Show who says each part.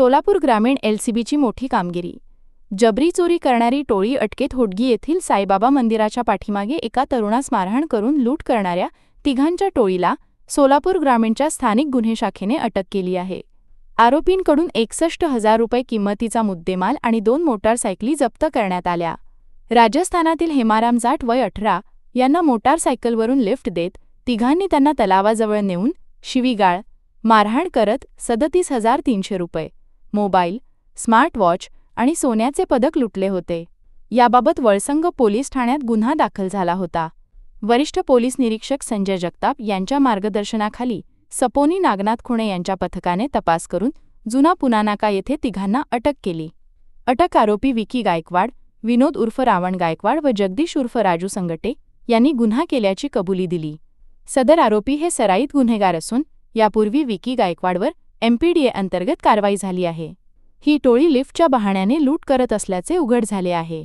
Speaker 1: सोलापूर ग्रामीण एलसीबीची मोठी कामगिरी. जबरी चोरी करणारी टोळी अटकेत होडगी येथील साईबाबा मंदिराच्या पाठीमागे एका तरुणास मारहाण करून लूट करणाऱ्या तिघांच्या टोळीला सोलापूर ग्रामीणच्या स्थानिक गुन्हे शाखेने अटक केली आहे. आरोपींकडून एकसष्ट हजार रुपये किंमतीचा मुद्देमाल आणि दोन मोटारसायकली जप्त करण्यात आल्या. राजस्थानातील हेमाराम जाट वय अठरा यांना मोटारसायकलवरून लिफ्ट देत तिघांनी त्यांना तलावाजवळ नेऊन शिवीगाळ मारहाण करत सदतीस हजार तीनशे रुपये मोबाईल स्मार्टवॉच आणि सोन्याचे पदक लुटले होते. याबाबत वळसंग पोलीस ठाण्यात गुन्हा दाखल झाला होता. वरिष्ठ पोलीस निरीक्षक संजय जगताप यांच्या मार्गदर्शनाखाली सपोनी नागनाथ खुणे यांच्या पथकाने तपास करून जुना पुनानाका येथे तिघांना अटक केली. अटक आरोपी विकी गायकवाड विनोद उर्फ रावण गायकवाड व जगदीश उर्फ राजू संगटे यांनी गुन्हा केल्याची कबुली दिली. सदर आरोपी हे सराईत गुन्हेगार असून यापूर्वी विकी गायकवाडवर एमपीडीए अंतर्गत कारवाई झाली आहे. ही टोळी लिफ्टच्या बहाण्याने लूट करत असल्याचे उघड झाले आहे.